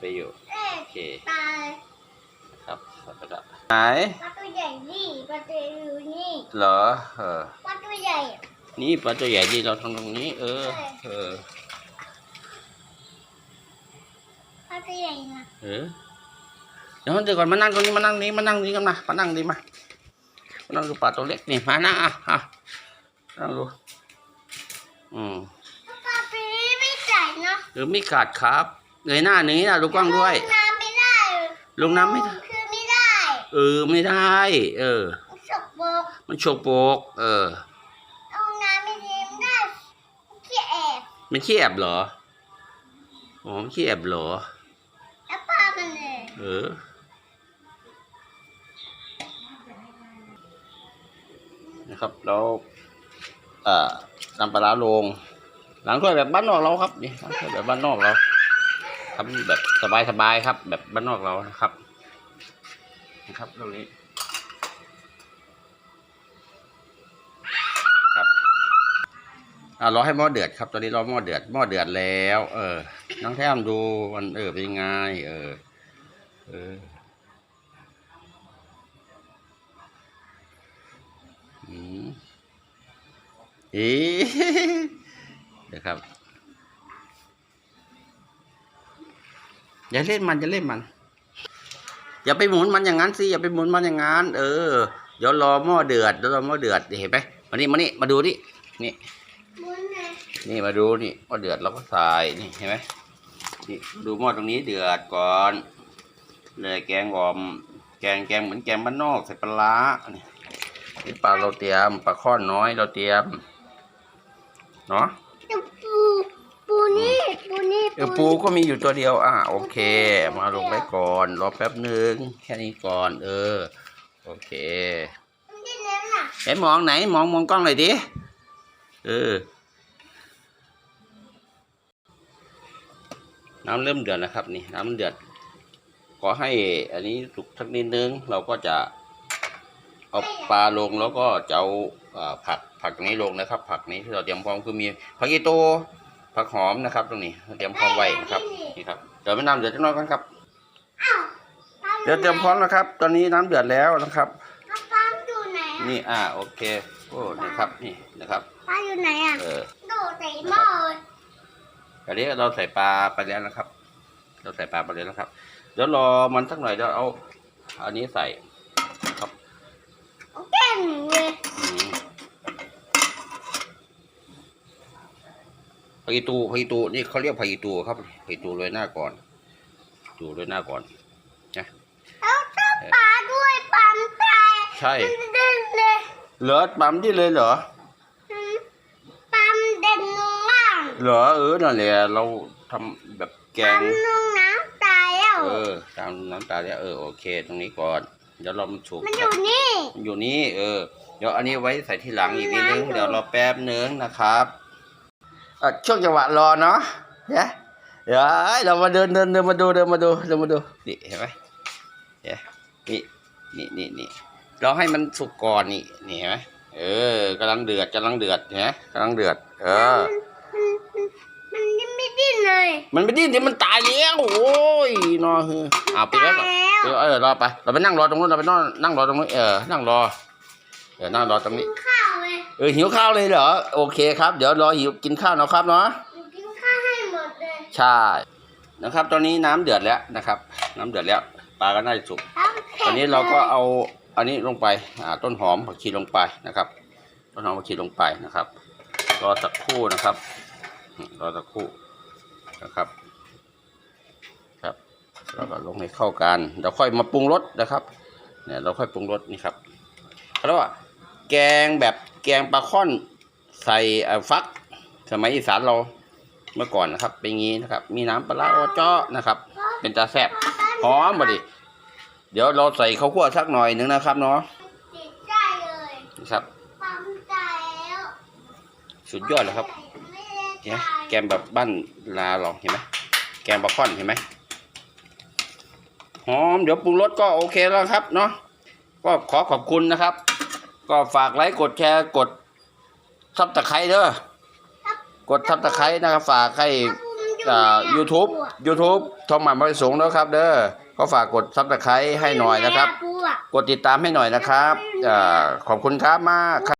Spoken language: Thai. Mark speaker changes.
Speaker 1: ไปอยู่
Speaker 2: เอ๊ะ
Speaker 1: โอเค
Speaker 2: ปลา
Speaker 1: ครับสับไปละไหน
Speaker 2: ปลาตัวใหญ่นี่ปลาตัวอยู่นี่
Speaker 1: เหรอเออ
Speaker 2: ปลาตัวใหญ่
Speaker 1: นี่ปลาตัวใหญ่ดีเราทำตรงนี้ เออ เออ
Speaker 2: ปลาตัวใหญ่นะ
Speaker 1: เออเดี๋ยวเดี๋ยวก่อนมานั่งตรงนี้มานั่งนี้มานั่งนี้กันมามานั่งดีมามานั่งดูปลาตัวเล็กนี่มานั่งอะอะนั่งดูอืม
Speaker 2: ปลาปีไม่ใส่เนาะ
Speaker 1: หรือไม่ขาดครับ เงยหน้าหนี้นะดูกล้องด้วย
Speaker 2: ลงน้ำไม่ได้
Speaker 1: ลงน้ำไม่ได้
Speaker 2: คือไม่ได้
Speaker 1: เออไม่ได้ เออ
Speaker 2: สกปรก
Speaker 1: มันโชกโปก เออ
Speaker 2: ลงน้ำไม่ได้ไม่ได้ขี้แอบ
Speaker 1: มันขี้แอบเหรออ๋อมันขี้แอบเหรอ
Speaker 2: แล้วปลามันเลย
Speaker 1: เออ นะครับเราเอ่อนำปลาร้าลงล้างถ้วยแบบบ้านนอกเราครับนี่ล้างถ้วยแบบบ้านนอกเรา ทำแบบสบายๆครับ แบบบ้านนอกเรานะครับ นะครับตรงนี้ครับอ่ารอให้หม้อเดือดครับตอนนี้รอหม้อเดือดหม้อเดือดแล้ว เออ น้องแท้มดูมันเออเป็นยังไงเออ เอออืมเอ๊ะเดี๋ยวครับ อย่าเล่นมันอย่าเล่นมัน อย่าไปหมุนมันอย่างนั้นสิอย่าไปหมุนมันอย่างนั้นเออเดี๋ยวรอหม้อเดือดเดี๋ยวรอหม้อเดือดเห็นไหมมานี่มานี่มาดูนี่นี่
Speaker 2: มุนเลย
Speaker 1: นี่มาดูนี่หม้อเดือดเราก็ใส่นี่เห็นไหมนี่ดูหม้อตรงนี้เดือดก่อนเลยแกงหอมแกงแกงเหมือนแกงบ้านนอกใส่ปลาร้านี่นี่ปลาเราเตรียมปลาข้อนน้อยเราเตรียมเนาะ
Speaker 2: เดี๋ยวปูปูนี่ ปูนี่
Speaker 1: เออปูก็มีอยู่ตัวเดียว อะโอเค มาลงไว้ก่อน รอแป๊บหนึ่งแค่นี้ก่อน เออ โอเค
Speaker 2: มันจะเน้นอะ
Speaker 1: เห็นมองไหนมองมองกล้องหน่อยดิเออ น้ำเริ่มเดือดนะครับ นี่ น้ำเดือดขอให้อันนี้สุกสักนิดนึง เราก็จะเอาปลาลงแล้วก็จะเอาอ่าผักผักนี้ลงนะครับ ผักนี้ที่เราเตรียมพร้อมคือมีผักอีโต ผักหอมนะครับ ตรงนี้เราเตรียมพร้อมไว้นะครับนี่ครับเดี๋ยวไปน้ำเดือดจักหน้อยกันครับ
Speaker 2: อ้าวปลา
Speaker 1: เดี๋ยวเตรียมพร้อมนะครับ ตอนนี้น้ำเดือดแล้วนะครับ
Speaker 2: ปลาอยู่ไหนอะ
Speaker 1: นี่อ่าโอเคโอ้นะครับนี่นะครับ
Speaker 2: ปลาอยู่ไหนอะ
Speaker 1: เออ
Speaker 2: โดดใส่หม้อเลย
Speaker 1: อันนี้เราใส่ปลาไปแล้วนะครับ เราใส่ปลาไปแล้วนะครับเดี๋ยวรอมันสักหน่อยเดี๋ยวเอา อันนี้ใส่ครับ
Speaker 2: เก่งเลย
Speaker 1: อืม ผักอีตูผักอีตูนี่เขาเรียกผักอีตูครับผักอีตูโรยหน้าก่อนตูโรยหน้าก่อน
Speaker 2: แล้วก็ปลาด้วยปั๊มใจ
Speaker 1: ใช่
Speaker 2: มันเด่นเลย
Speaker 1: เหรอปั๊มที่เลยเหรอ
Speaker 2: หืมปั๊มเด่นลงล่าง
Speaker 1: เหรอเออนั่นแหละเราทำแบบแก
Speaker 2: ปั๊
Speaker 1: ง
Speaker 2: มลงน้ำตายแล้ว
Speaker 1: เออตามน้ำตาเนี่ยเออโอเค ตรงนี้ก่อนเดี๋ยวเรามันสุก
Speaker 2: มันอยู่นี่
Speaker 1: มันอยู่นี่เออเดี๋ยวอันนี้ไว้ใส่ทีหลังอีกนิดนึงเดี๋ยวรอแป๊บนึงนะครับเออ ช่วงจังหวะรอเนาะเดี๋ยวเดี๋ยวเรามาเดินเดินเดินมาดูเดินมาดูเดินมาดูนี่เห็นไหมเดี๋ยวนี่นี่นี่นี่เราให้มันสุกก่อนนี่นี่เห็นไหมเออกำลังเดือดกำลังเดือดเห็นไหมกำลังเดือด เออ
Speaker 2: มันมันยังไม่ดิ้นเลย
Speaker 1: มันไม่ดิ้นที่มันตายแล้วโอ้ยนอเฮ้เอาไปแล้วก่อน
Speaker 2: ตายแล้ว
Speaker 1: เออเออรอไปเราไปนั่งรอตรงนู้นเราไปนั่งนั่งรอตรงนู้นเออนั่งรอเดี๋ยวนั่งรอตรงนี้
Speaker 2: กินข้าว เลย
Speaker 1: เออหิวข้าวเลยเหรอ โอเคครับ เดี๋ยวรอหิวกินข้าวนะครับเนาะ
Speaker 2: กินข้าวให้หมดเลย
Speaker 1: ใช่ นะครับ ตอนนี้น้ำเดือดแล้วนะครับ น้ำเดือดแล้ว ปลาก็น่าจะสุก ตอนนี้เราก็เอาอันนี้ลงไป อ่า ต้นหอมผักชีลงไปนะครับ ต้นหอมผักชีลงไปนะครับ รอสักครู่นะครับ รอสักครู่นะครับ ครับแล้วก็ลงให้เข้ากัน เดี๋ยวค่อยมาปรุงรสนะครับ เนี่ยเราค่อยปรุงรสนี่ครับแล้วว่าแกงแบบ แกงปลาค่อนใส่เอ่อฟัก สมัยอีสานเราเมื่อก่อนนะครับ เป็นงี้นะครับ มีน้ำปลาร้าโอเจาะนะครับ เป็นตาแซ่บหอมบดิเดี๋ยวเราใส่ข้าวคั่วสักหน่อยหนึงนะครับเนาะ
Speaker 2: ติดใจเลย
Speaker 1: นะครับ
Speaker 2: ปั๊มใจแล้ว
Speaker 1: สุดยอดเลยครับ
Speaker 2: ไม่ได้
Speaker 1: เห็นไหม
Speaker 2: ใจ
Speaker 1: แกงแบบบ้านลาเราเห็นไหมแกงปลาค่อนเห็นไหมหอมเดี๋ยวปรุงรสก็โอเคแล้วครับเนาะก็ขอขอบคุณนะครับ ก็ฝากไลค์กดแชร์กดซับตะไคร้เด้อกดซับตะไคร้นะครับ ฝากให้
Speaker 2: ภูมิ
Speaker 1: อ่า YouTube YouTube ทองหมันบริสงฆ์นะครับ เด้อก็ฝากกดซับสไครต์ให้หน่อยนะครับ กดติดตามให้หน่อยนะครับอ่าขอบคุณครับมาก